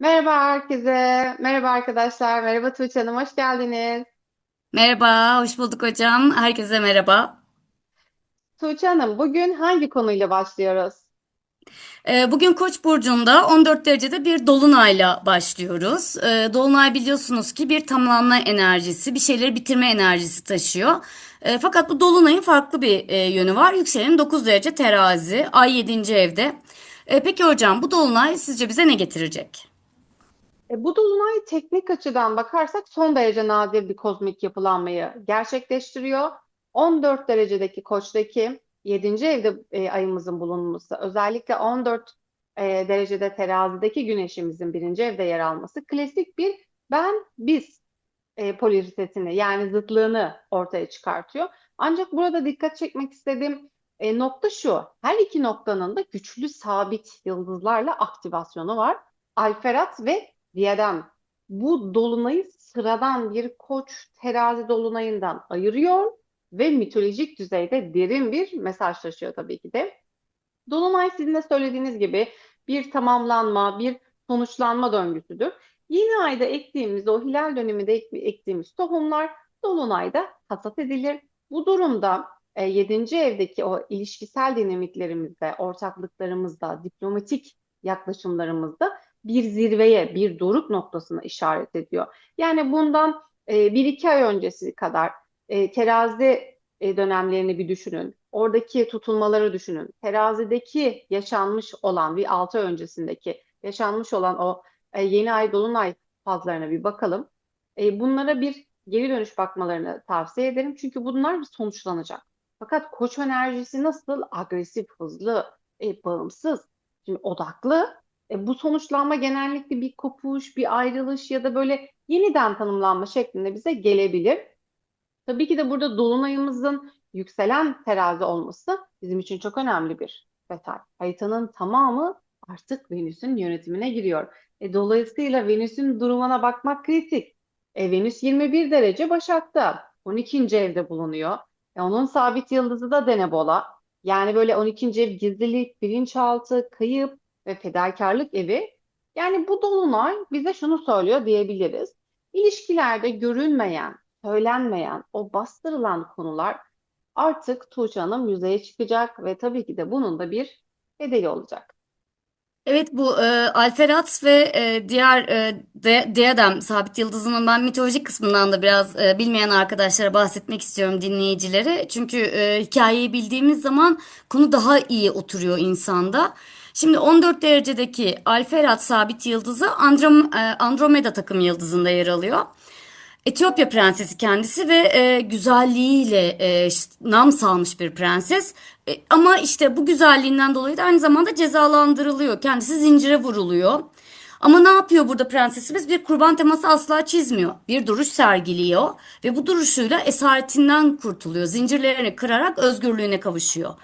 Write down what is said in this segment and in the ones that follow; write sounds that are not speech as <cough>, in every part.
Merhaba herkese. Merhaba arkadaşlar. Merhaba Tuğçe Hanım. Hoş geldiniz. Merhaba, hoş bulduk hocam. Herkese merhaba. Tuğçe Hanım, bugün hangi konuyla başlıyoruz? Ee, bugün Koç burcunda 14 derecede bir dolunayla başlıyoruz. Ee, dolunay biliyorsunuz ki bir tamamlanma enerjisi, bir şeyleri bitirme enerjisi taşıyor. Ee, fakat bu dolunayın farklı bir e, yönü var. Yükselenin 9 derece terazi, ay 7. evde. Ee, peki hocam bu dolunay sizce bize ne getirecek? E, bu dolunay teknik açıdan bakarsak son derece nadir bir kozmik yapılanmayı gerçekleştiriyor. 14 derecedeki Koç'taki 7. evde e, ayımızın bulunması, özellikle 14 e, derecede terazideki güneşimizin birinci evde yer alması klasik bir ben biz e, polaritesini yani zıtlığını ortaya çıkartıyor. Ancak burada dikkat çekmek istediğim e, nokta şu. Her iki noktanın da güçlü sabit yıldızlarla aktivasyonu var. Alferat ve Diyadem. Bu dolunayı sıradan bir koç terazi dolunayından ayırıyor ve mitolojik düzeyde derin bir mesaj taşıyor tabii ki de. Dolunay sizin de söylediğiniz gibi bir tamamlanma, bir sonuçlanma döngüsüdür. Yeni ayda ektiğimiz, o hilal döneminde ek- ektiğimiz tohumlar dolunayda hasat edilir. Bu durumda e, 7. evdeki o ilişkisel dinamiklerimizde, ortaklıklarımızda, diplomatik yaklaşımlarımızda bir zirveye, bir doruk noktasına işaret ediyor. Yani bundan e, bir iki ay öncesi kadar e, terazi e, dönemlerini bir düşünün. Oradaki tutulmaları düşünün. Terazideki yaşanmış olan bir altı öncesindeki yaşanmış olan o e, yeni ay dolunay fazlarına bir bakalım. E, bunlara bir geri dönüş bakmalarını tavsiye ederim. Çünkü bunlar sonuçlanacak. Fakat koç enerjisi nasıl? Agresif, hızlı, e, bağımsız, şimdi odaklı. E, bu sonuçlanma genellikle bir kopuş, bir ayrılış ya da böyle yeniden tanımlanma şeklinde bize gelebilir. Tabii ki de burada dolunayımızın yükselen terazi olması bizim için çok önemli bir detay. Haritanın tamamı artık Venüs'ün yönetimine giriyor. E, dolayısıyla Venüs'ün durumuna bakmak kritik. E, Venüs 21 derece Başak'ta, 12. evde bulunuyor. E, onun sabit yıldızı da Denebola. Yani böyle 12. ev gizlilik, bilinçaltı, kayıp ve fedakarlık evi. Yani bu dolunay bize şunu söylüyor diyebiliriz. İlişkilerde görünmeyen, söylenmeyen, o bastırılan konular artık Tuğçe Hanım yüzeye çıkacak ve tabii ki de bunun da bir bedeli olacak. Evet bu e, Alferat ve e, diğer e, de, Diadem sabit yıldızının ben mitolojik kısmından da biraz e, bilmeyen arkadaşlara bahsetmek istiyorum dinleyicilere. Çünkü e, hikayeyi bildiğimiz zaman konu daha iyi oturuyor insanda. Şimdi 14 derecedeki Alferat sabit yıldızı Androm, e, Andromeda takım yıldızında yer alıyor. Etiyopya prensesi kendisi ve e, güzelliğiyle e, nam salmış bir prenses. E, ama işte bu güzelliğinden dolayı da aynı zamanda cezalandırılıyor. Kendisi zincire vuruluyor. Ama ne yapıyor burada prensesimiz? Bir kurban teması asla çizmiyor. Bir duruş sergiliyor ve bu duruşuyla esaretinden kurtuluyor. Zincirlerini kırarak özgürlüğüne kavuşuyor.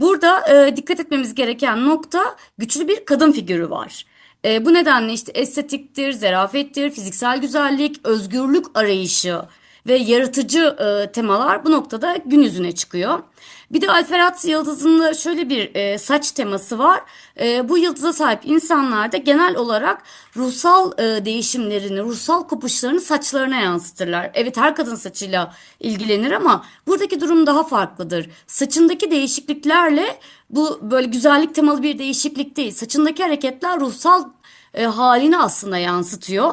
Burada e, dikkat etmemiz gereken nokta güçlü bir kadın figürü var. E, bu nedenle işte estetiktir, zarafettir, fiziksel güzellik, özgürlük arayışı ve yaratıcı e, temalar bu noktada gün yüzüne çıkıyor. Bir de Alferat yıldızında şöyle bir e, saç teması var. E, bu yıldıza sahip insanlarda genel olarak ruhsal e, değişimlerini, ruhsal kopuşlarını saçlarına yansıtırlar. Evet her kadın saçıyla ilgilenir ama buradaki durum daha farklıdır. Saçındaki değişikliklerle bu böyle güzellik temalı bir değişiklik değil. Saçındaki hareketler ruhsal e, halini aslında yansıtıyor.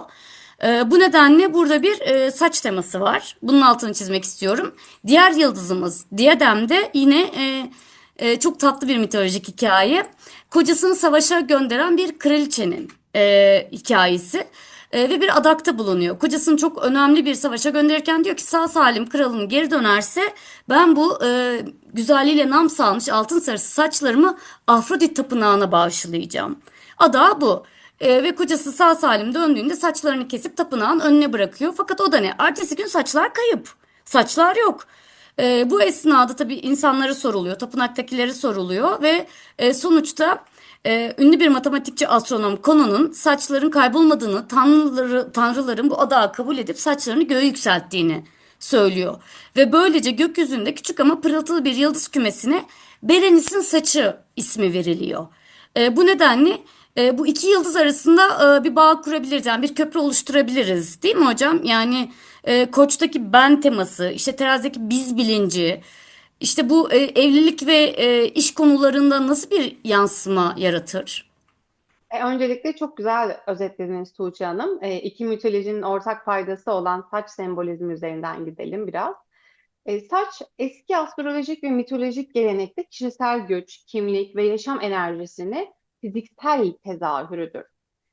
E, bu nedenle burada bir e, saç teması var. Bunun altını çizmek istiyorum. Diğer yıldızımız Diadem'de yine e, e, çok tatlı bir mitolojik hikaye. Kocasını savaşa gönderen bir kraliçenin hikayesi. Ve bir adakta bulunuyor. Kocasını çok önemli bir savaşa gönderirken diyor ki sağ salim kralım geri dönerse ben bu e, güzelliğiyle nam salmış altın sarısı saçlarımı Afrodit tapınağına bağışlayacağım. Ada bu. E, ve kocası sağ salim döndüğünde saçlarını kesip tapınağın önüne bırakıyor. Fakat o da ne? Ertesi gün saçlar kayıp. Saçlar yok. E, bu esnada tabii insanlara soruluyor, tapınaktakileri soruluyor ve e, sonuçta e, ünlü bir matematikçi astronom Conon'un saçların kaybolmadığını, tanrıları, tanrıların bu adağı kabul edip saçlarını göğe yükselttiğini söylüyor. Ve böylece gökyüzünde küçük ama pırıltılı bir yıldız kümesine Berenis'in saçı ismi veriliyor. E, bu nedenle e, bu iki yıldız arasında e, bir bağ kurabiliriz. Yani bir köprü oluşturabiliriz. Değil mi hocam? Yani e, Koç'taki ben teması, işte terazideki biz bilinci, işte bu e, evlilik ve iş konularında nasıl bir yansıma yaratır? E, öncelikle çok güzel özetlediniz Tuğçe Hanım. E, iki mitolojinin ortak paydası olan saç sembolizmi üzerinden gidelim biraz. E, saç eski astrolojik ve mitolojik gelenekte kişisel güç, kimlik ve yaşam enerjisini fiziksel tezahürüdür.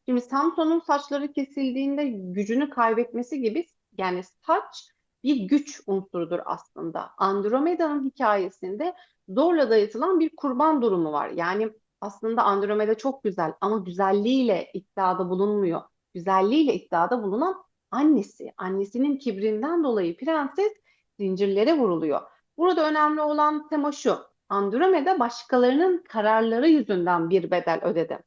Şimdi Samson'un saçları kesildiğinde gücünü kaybetmesi gibi yani saç bir güç unsurudur aslında. Andromeda'nın hikayesinde zorla dayatılan bir kurban durumu var. Yani aslında Andromeda çok güzel ama güzelliğiyle iddiada bulunmuyor. Güzelliğiyle iddiada bulunan annesi. Annesinin kibrinden dolayı prenses zincirlere vuruluyor. Burada önemli olan tema şu. Andromeda başkalarının kararları yüzünden bir bedel ödedi.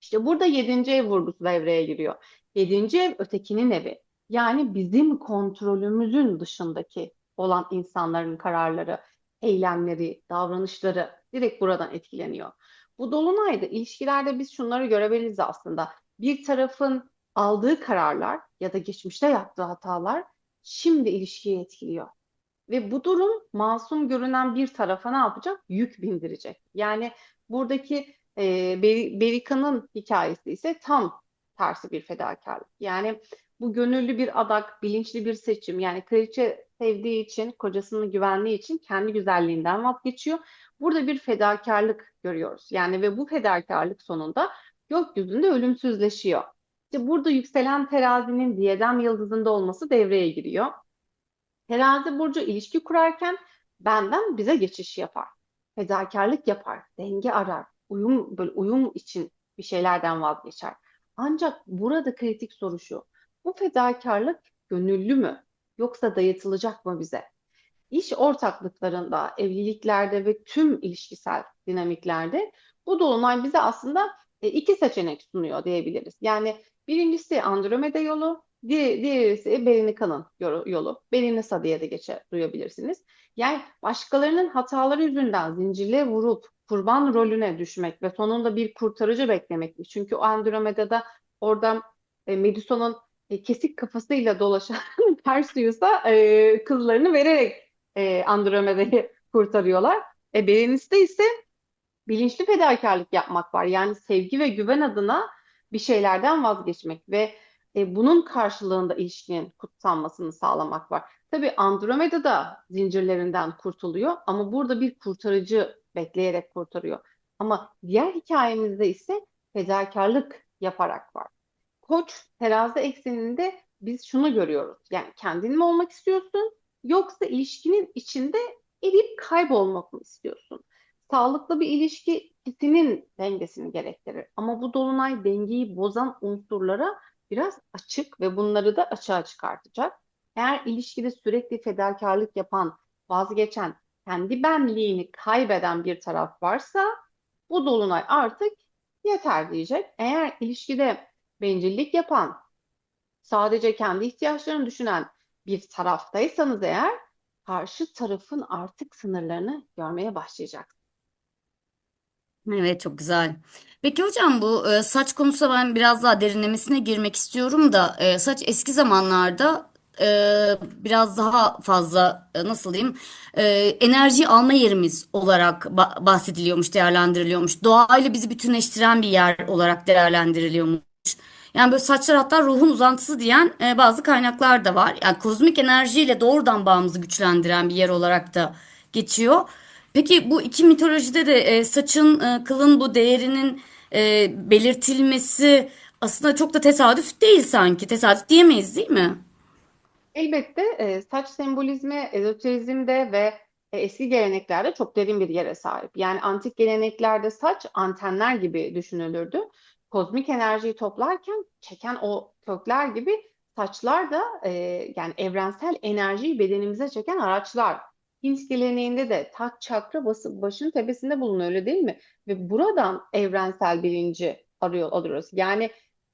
İşte burada yedinci ev vurgusu devreye giriyor. Yedinci ev ötekinin evi. Yani bizim kontrolümüzün dışındaki olan insanların kararları, eylemleri, davranışları direkt buradan etkileniyor. Bu dolunayda ilişkilerde biz şunları görebiliriz aslında. Bir tarafın aldığı kararlar ya da geçmişte yaptığı hatalar şimdi ilişkiyi etkiliyor. Ve bu durum masum görünen bir tarafa ne yapacak? Yük bindirecek. Yani buradaki e, Beri- Berika'nın hikayesi ise tam tersi bir fedakarlık. Yani bu gönüllü bir adak, bilinçli bir seçim. Yani kraliçe sevdiği için, kocasının güvenliği için kendi güzelliğinden vazgeçiyor. Burada bir fedakarlık görüyoruz. Yani ve bu fedakarlık sonunda gökyüzünde ölümsüzleşiyor. İşte burada yükselen terazinin diyedem yıldızında olması devreye giriyor. Terazi burcu ilişki kurarken benden bize geçiş yapar. Fedakarlık yapar, denge arar, uyum böyle uyum için bir şeylerden vazgeçer. Ancak burada kritik soru şu. Bu fedakarlık gönüllü mü yoksa dayatılacak mı bize? İş ortaklıklarında, evliliklerde ve tüm ilişkisel dinamiklerde bu dolunay bize aslında e, iki seçenek sunuyor diyebiliriz. Yani birincisi Andromeda yolu, diğer, diğerisi Berinika'nın yolu. Berinisa diye de geçe duyabilirsiniz. Yani başkalarının hataları yüzünden zincirle vurup kurban rolüne düşmek ve sonunda bir kurtarıcı beklemek. Çünkü o Andromeda'da orada e, Medusa'nın e, kesik kafasıyla dolaşan <laughs> Perseus'a e, kızlarını vererek e, Andromeda'yı kurtarıyorlar. E, Berenis'te ise bilinçli fedakarlık yapmak var. Yani sevgi ve güven adına bir şeylerden vazgeçmek ve e, bunun karşılığında ilişkinin kutsanmasını sağlamak var. Tabii Andromeda da zincirlerinden kurtuluyor ama burada bir kurtarıcı bekleyerek kurtarıyor. Ama diğer hikayemizde ise fedakarlık yaparak var. Koç terazi ekseninde biz şunu görüyoruz. Yani kendin mi olmak istiyorsun yoksa ilişkinin içinde eriyip kaybolmak mı istiyorsun? Sağlıklı bir ilişki ikisinin dengesini gerektirir. Ama bu dolunay dengeyi bozan unsurlara biraz açık ve bunları da açığa çıkartacak. Eğer ilişkide sürekli fedakarlık yapan, vazgeçen, kendi benliğini kaybeden bir taraf varsa bu dolunay artık yeter diyecek. Eğer ilişkide bencillik yapan, sadece kendi ihtiyaçlarını düşünen bir taraftaysanız eğer karşı tarafın artık sınırlarını görmeye başlayacaksınız. Evet çok güzel. Peki hocam bu e, saç konusuna ben biraz daha derinlemesine girmek istiyorum da e, saç eski zamanlarda e, biraz daha fazla e, nasıl diyeyim e, enerji alma yerimiz olarak ba- bahsediliyormuş, değerlendiriliyormuş. Doğayla bizi bütünleştiren bir yer olarak değerlendiriliyormuş. Yani böyle saçlar hatta ruhun uzantısı diyen e, bazı kaynaklar da var. Yani kozmik enerjiyle doğrudan bağımızı güçlendiren bir yer olarak da geçiyor. Peki bu iki mitolojide de e, saçın, e, kılın bu değerinin e, belirtilmesi aslında çok da tesadüf değil sanki. Tesadüf diyemeyiz değil mi? Elbette e, saç sembolizmi ezoterizmde ve e, eski geleneklerde çok derin bir yere sahip. Yani antik geleneklerde saç antenler gibi düşünülürdü. Kozmik enerjiyi toplarken çeken o kökler gibi saçlar da e, yani evrensel enerjiyi bedenimize çeken araçlar. Hint geleneğinde de taç çakra bası, başın tepesinde bulunuyor öyle değil mi? Ve buradan evrensel bilinci arıyor, alıyoruz. Yani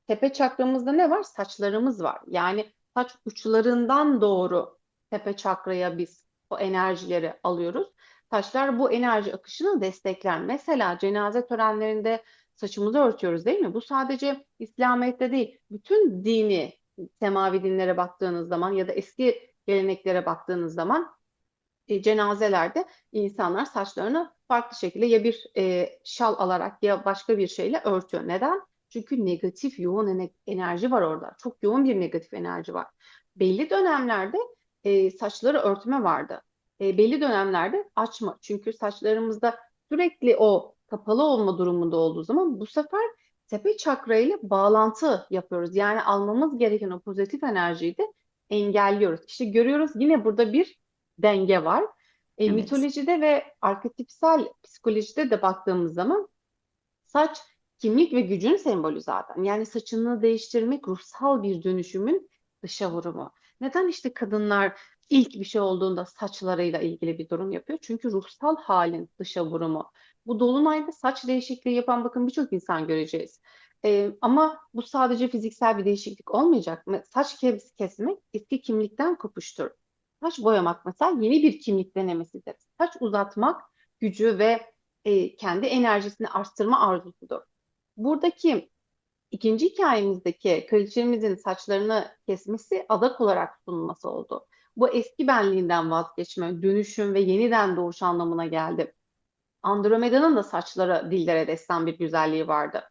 tepe çakramızda ne var? Saçlarımız var. Yani saç uçlarından doğru tepe çakraya biz o enerjileri alıyoruz. Taşlar bu enerji akışını destekler. Mesela cenaze törenlerinde saçımızı örtüyoruz değil mi? Bu sadece İslamiyet'te değil, bütün dini semavi dinlere baktığınız zaman ya da eski geleneklere baktığınız zaman e, cenazelerde insanlar saçlarını farklı şekilde ya bir e, şal alarak ya başka bir şeyle örtüyor. Neden? Çünkü negatif yoğun ene- enerji var orada. Çok yoğun bir negatif enerji var. Belli dönemlerde e, saçları örtme vardı. E, belli dönemlerde açma. Çünkü saçlarımızda sürekli o kapalı olma durumunda olduğu zaman bu sefer tepe çakra ile bağlantı yapıyoruz. Yani almamız gereken o pozitif enerjiyi de engelliyoruz. İşte görüyoruz yine burada bir denge var. E, Evet. mitolojide ve arketipsel psikolojide de baktığımız zaman saç kimlik ve gücün sembolü zaten. Yani saçını değiştirmek ruhsal bir dönüşümün dışa vurumu. Neden işte kadınlar ilk bir şey olduğunda saçlarıyla ilgili bir durum yapıyor? Çünkü ruhsal halin dışa vurumu. Bu dolunayda saç değişikliği yapan bakın birçok insan göreceğiz. Ee, ama bu sadece fiziksel bir değişiklik olmayacak. Saç kes- kesmek eski kimlikten kopuştur. Saç boyamak mesela yeni bir kimlik denemesidir. Saç uzatmak gücü ve e, kendi enerjisini arttırma arzusudur. Buradaki ikinci hikayemizdeki kraliçemizin saçlarını kesmesi adak olarak sunulması oldu. Bu eski benliğinden vazgeçme, dönüşüm ve yeniden doğuş anlamına geldi. Andromeda'nın da saçları dillere destan bir güzelliği vardı.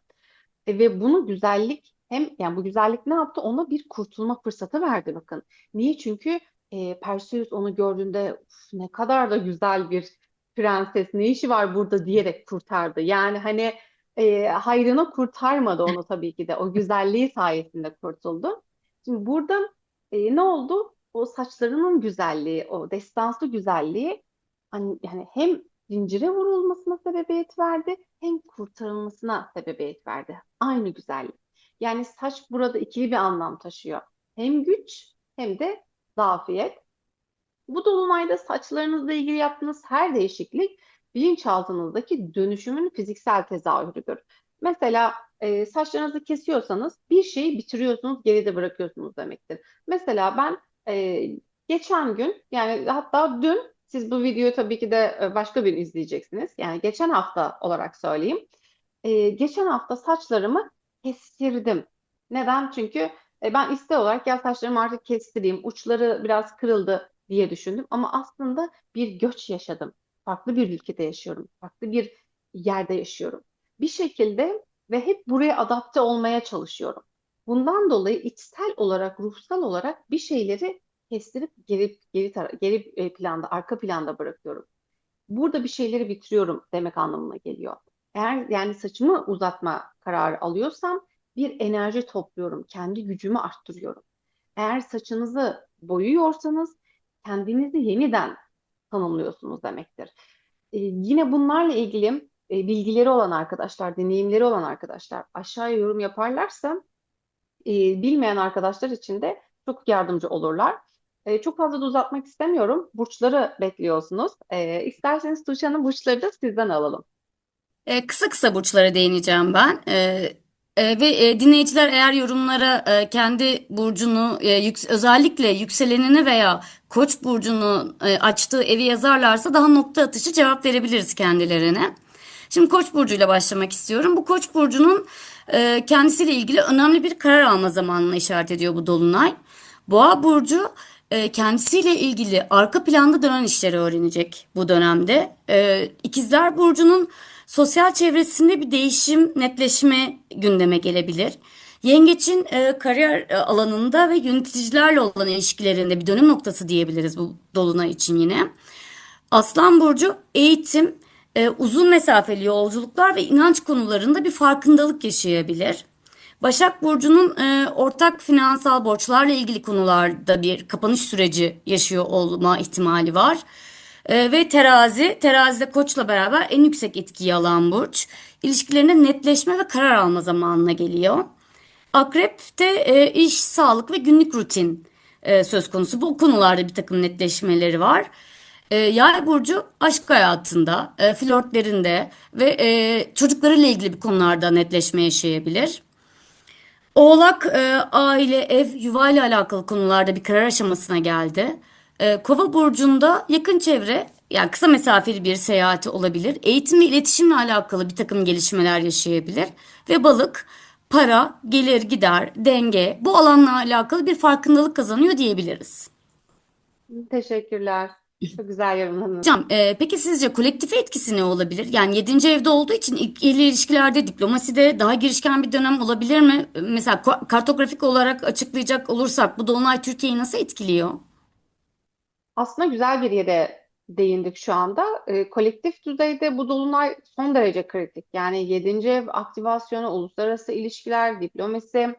E, ve bunu güzellik hem yani bu güzellik ne yaptı? Ona bir kurtulma fırsatı verdi bakın. Niye? Çünkü e, Perseus onu gördüğünde "Uf, ne kadar da güzel bir prenses ne işi var burada diyerek kurtardı. Yani hani e, hayrına kurtarmadı onu tabii ki de o güzelliği sayesinde kurtuldu. Şimdi burada e, ne oldu? O saçlarının güzelliği, o destansı güzelliği hani yani hem zincire vurulmasına sebebiyet verdi hem kurtarılmasına sebebiyet verdi. Aynı güzellik. Yani saç burada ikili bir anlam taşıyor. Hem güç hem de zafiyet. Bu dolunayda saçlarınızla ilgili yaptığınız her değişiklik bilinçaltınızdaki dönüşümün fiziksel tezahürüdür. Mesela e, saçlarınızı kesiyorsanız bir şeyi bitiriyorsunuz, geride bırakıyorsunuz demektir. Mesela ben e, geçen gün yani hatta dün siz bu videoyu tabii ki de e, başka bir izleyeceksiniz. Yani geçen hafta olarak söyleyeyim. E, geçen hafta saçlarımı kestirdim. Neden? Çünkü e, ben isteği olarak ya saçlarımı artık kestireyim, uçları biraz kırıldı diye düşündüm. Ama aslında bir göç yaşadım. Farklı bir ülkede yaşıyorum. Farklı bir yerde yaşıyorum. Bir şekilde ve hep buraya adapte olmaya çalışıyorum. Bundan dolayı içsel olarak, ruhsal olarak bir şeyleri kestirip geri geri geri e, planda, arka planda bırakıyorum. Burada bir şeyleri bitiriyorum demek anlamına geliyor. Eğer yani saçımı uzatma kararı alıyorsam bir enerji topluyorum, kendi gücümü arttırıyorum. Eğer saçınızı boyuyorsanız kendinizi yeniden tanımlıyorsunuz demektir. Ee, yine bunlarla ilgili e, bilgileri olan arkadaşlar, deneyimleri olan arkadaşlar aşağıya yorum yaparlarsa e, bilmeyen arkadaşlar için de çok yardımcı olurlar. E, çok fazla da uzatmak istemiyorum. Burçları bekliyorsunuz. E, isterseniz Tuğçe Hanım burçları da sizden alalım. E, kısa kısa burçlara değineceğim ben. E, e, ve e, dinleyiciler eğer yorumlara e, kendi burcunu e, özellikle yükselenini veya Koç burcunu açtığı evi yazarlarsa daha nokta atışı cevap verebiliriz kendilerine. Şimdi Koç burcuyla başlamak istiyorum. Bu Koç burcunun kendisiyle ilgili önemli bir karar alma zamanına işaret ediyor bu dolunay. Boğa burcu e, kendisiyle ilgili arka planda dönen işleri öğrenecek bu dönemde. E, İkizler burcunun sosyal çevresinde bir değişim, netleşme gündeme gelebilir. Yengeç'in e, kariyer e, alanında ve yöneticilerle olan ilişkilerinde bir dönüm noktası diyebiliriz bu dolunay için yine. Aslan burcu eğitim, uzun mesafeli yolculuklar ve inanç konularında bir farkındalık yaşayabilir. Başak Burcu'nun e, ortak finansal borçlarla ilgili konularda bir kapanış süreci yaşıyor olma ihtimali var. E, ve terazi, terazide koçla beraber en yüksek etkiyi alan burç. İlişkilerinde netleşme ve karar alma zamanına geliyor. Akrep'te e, iş, sağlık ve günlük rutin e, söz konusu. Bu konularda bir takım netleşmeleri var. E, Yay burcu aşk hayatında, e, flörtlerinde ve e, çocuklarıyla ilgili bir konularda netleşme yaşayabilir. Oğlak e, aile, ev, yuvayla alakalı konularda bir karar aşamasına geldi. E, Kova burcunda yakın çevre yani kısa mesafeli bir seyahati olabilir. Eğitim ve iletişimle alakalı bir takım gelişmeler yaşayabilir. Ve balık para, gelir gider, denge bu alanla alakalı bir farkındalık kazanıyor diyebiliriz. Teşekkürler. Çok güzel yorumladınız. Hocam, e, peki sizce kolektife etkisi ne olabilir? Yani yedinci evde olduğu için ikili ilişkilerde, diplomaside daha girişken bir dönem olabilir mi? Mesela ko- kartografik olarak açıklayacak olursak bu dolunay Türkiye'yi nasıl etkiliyor? Aslında güzel bir yere değindik şu anda. Ee, kolektif düzeyde bu dolunay son derece kritik. Yani 7. ev aktivasyonu, uluslararası ilişkiler, diplomasi,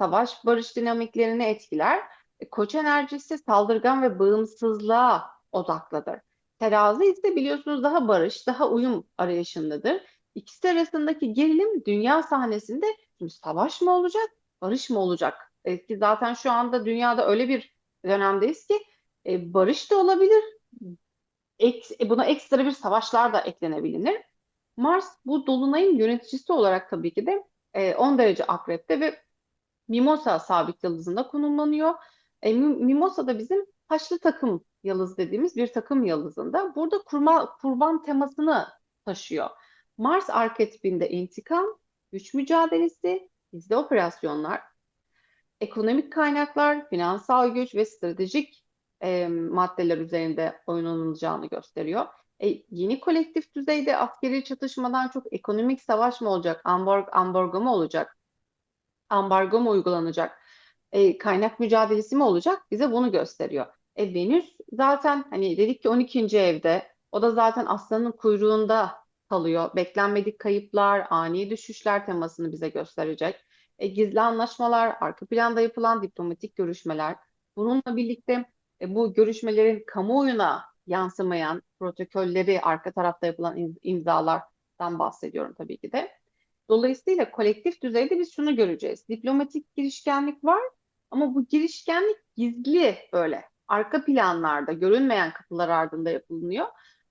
savaş barış dinamiklerini etkiler. E, Koç enerjisi saldırgan ve bağımsızlığa odaklıdır. Terazi ise biliyorsunuz daha barış, daha uyum arayışındadır. İkisi arasındaki gerilim dünya sahnesinde savaş mı olacak, barış mı olacak? E, ki zaten şu anda dünyada öyle bir dönemdeyiz ki e, barış da olabilir. Ek- e, buna ekstra bir savaşlar da eklenebilir. Mars bu dolunayın yöneticisi olarak tabii ki de e, 10 derece akrepte ve Mimosa sabit yıldızında konumlanıyor. E, Mi- Mimosa da bizim haçlı takım yıldız dediğimiz bir takım yıldızında. Burada kurma, kurban temasını taşıyor. Mars arketipinde intikam, güç mücadelesi, gizli operasyonlar, ekonomik kaynaklar, finansal güç ve stratejik e, maddeler üzerinde oynanılacağını gösteriyor. E, yeni kolektif düzeyde askeri çatışmadan çok ekonomik savaş mı olacak, ambargo, ambargo mu olacak, ambargo mu uygulanacak, e, kaynak mücadelesi mi olacak bize bunu gösteriyor. E, Venüs zaten hani dedik ki 12. evde, o da zaten aslanın kuyruğunda kalıyor. Beklenmedik kayıplar, ani düşüşler temasını bize gösterecek. E, gizli anlaşmalar, arka planda yapılan diplomatik görüşmeler. Bununla birlikte e, bu görüşmelerin kamuoyuna yansımayan protokolleri, arka tarafta yapılan im- imzalardan bahsediyorum tabii ki de. Dolayısıyla kolektif düzeyde biz şunu göreceğiz. Diplomatik girişkenlik var ama bu girişkenlik gizli böyle arka planlarda görünmeyen kapılar ardında yapılıyor.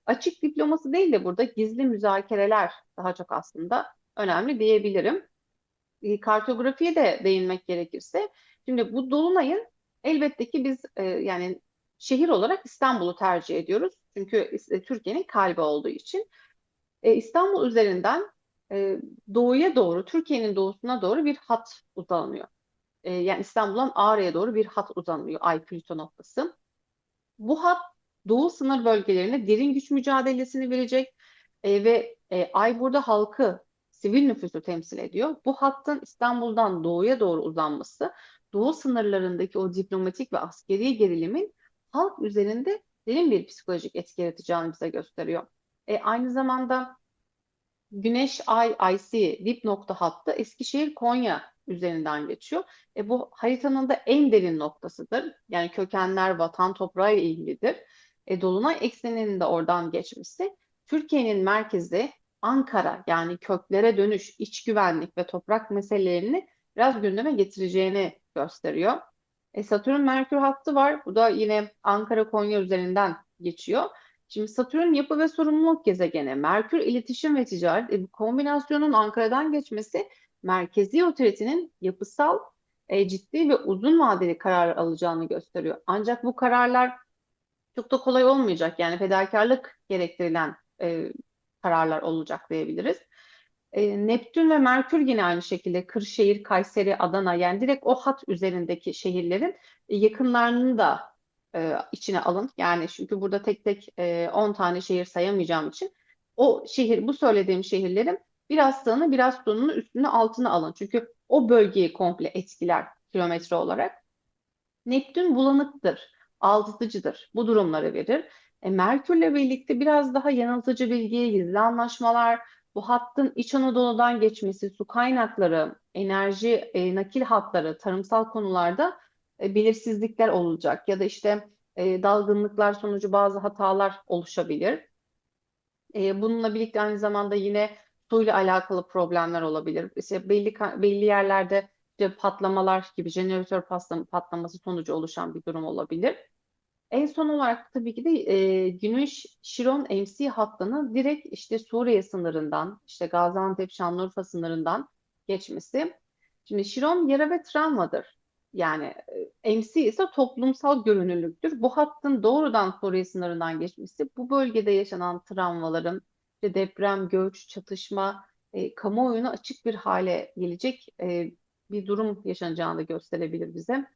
Açık diploması değil de burada gizli müzakereler daha çok aslında önemli diyebilirim e, kartografiye de değinmek gerekirse, şimdi bu dolunayın elbette ki biz e, yani şehir olarak İstanbul'u tercih ediyoruz. Çünkü e, Türkiye'nin kalbi olduğu için. E, İstanbul üzerinden e, doğuya doğru, Türkiye'nin doğusuna doğru bir hat uzanıyor. E, yani İstanbul'dan Ağrı'ya doğru bir hat uzanıyor, Ay Plüto noktası. Bu hat doğu sınır bölgelerine derin güç mücadelesini verecek E, ve e, Ay burada halkı, sivil nüfusu temsil ediyor. Bu hattın İstanbul'dan doğuya doğru uzanması, doğu sınırlarındaki o diplomatik ve askeri gerilimin halk üzerinde derin bir psikolojik etki yaratacağını bize gösteriyor. E, aynı zamanda Güneş, Ay, IC dip nokta hattı Eskişehir, Konya üzerinden geçiyor. E, bu haritanın da en derin noktasıdır. Yani kökenler, vatan toprağı ile ilgilidir. E, Dolunay ekseninin de oradan geçmesi Türkiye'nin merkezi Ankara yani köklere dönüş, iç güvenlik ve toprak meselelerini biraz gündeme getireceğini gösteriyor. E, Satürn Merkür hattı var. Bu da yine Ankara Konya üzerinden geçiyor. Şimdi Satürn yapı ve sorumluluk gezegeni, Merkür iletişim ve ticaret. E, bu kombinasyonun Ankara'dan geçmesi merkezi otoritenin yapısal, e, ciddi ve uzun vadeli karar alacağını gösteriyor. Ancak bu kararlar çok da kolay olmayacak. Yani fedakarlık gerektirilen e, kararlar olacak diyebiliriz. E, Neptün ve Merkür yine aynı şekilde Kırşehir, Kayseri, Adana yani direkt o hat üzerindeki şehirlerin e, yakınlarını da e, içine alın. Yani çünkü burada tek tek e, 10 tane şehir sayamayacağım için o şehir, bu söylediğim şehirlerin biraz sağını, biraz solunu, üstünü, altını alın. Çünkü o bölgeyi komple etkiler kilometre olarak. Neptün bulanıktır, aldatıcıdır. Bu durumları verir. E, Merkürle birlikte biraz daha yanıltıcı bilgi, gizli anlaşmalar, bu hattın İç Anadolu'dan geçmesi, su kaynakları, enerji, e, nakil hatları, tarımsal konularda e, belirsizlikler olacak ya da işte e, dalgınlıklar sonucu bazı hatalar oluşabilir. E, bununla birlikte aynı zamanda yine suyla alakalı problemler olabilir. İşte belli belli yerlerde işte patlamalar gibi jeneratör patlaması sonucu oluşan bir durum olabilir. En son olarak tabii ki de e, Güneş Şiron MC hattının direkt işte Suriye sınırından, işte Gaziantep, Şanlıurfa sınırından geçmesi. Şimdi Şiron yara ve travmadır. yani e, MC ise toplumsal görünürlüktür. Bu hattın doğrudan Suriye sınırından geçmesi bu bölgede yaşanan travmaların, işte deprem, göç, çatışma, e, kamuoyuna açık bir hale gelecek e, bir durum yaşanacağını da gösterebilir bize.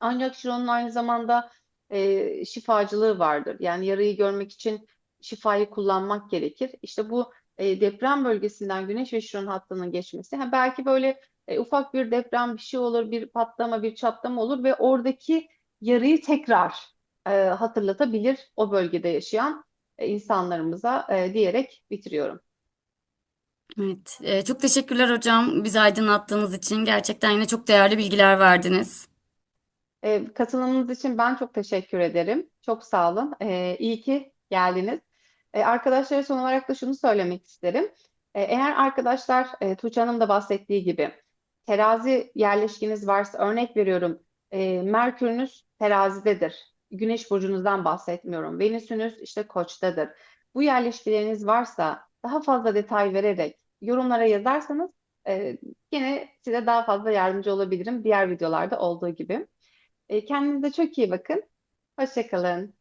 Ancak Şiron'un aynı zamanda e, şifacılığı vardır. Yani yarayı görmek için şifayı kullanmak gerekir. İşte bu e, deprem bölgesinden Güneş ve Şiron hattının geçmesi. Ha, belki böyle e, ufak bir deprem bir şey olur, bir patlama, bir çatlama olur ve oradaki yarayı tekrar e, hatırlatabilir o bölgede yaşayan insanlarımıza e, diyerek bitiriyorum. Evet, e, çok teşekkürler hocam bizi aydınlattığınız için. Gerçekten yine çok değerli bilgiler verdiniz. E, katılımınız için ben çok teşekkür ederim. Çok sağ olun. E, iyi ki geldiniz. E, arkadaşlara son olarak da şunu söylemek isterim. E, eğer arkadaşlar e, Tuğçe Hanım da bahsettiği gibi terazi yerleşkiniz varsa örnek veriyorum e, Merkür'ünüz terazidedir. Güneş burcunuzdan bahsetmiyorum. Venüs'ünüz işte koçtadır. Bu yerleşkileriniz varsa daha fazla detay vererek yorumlara yazarsanız e, yine size daha fazla yardımcı olabilirim diğer videolarda olduğu gibi. E, kendinize çok iyi bakın. Hoşça kalın.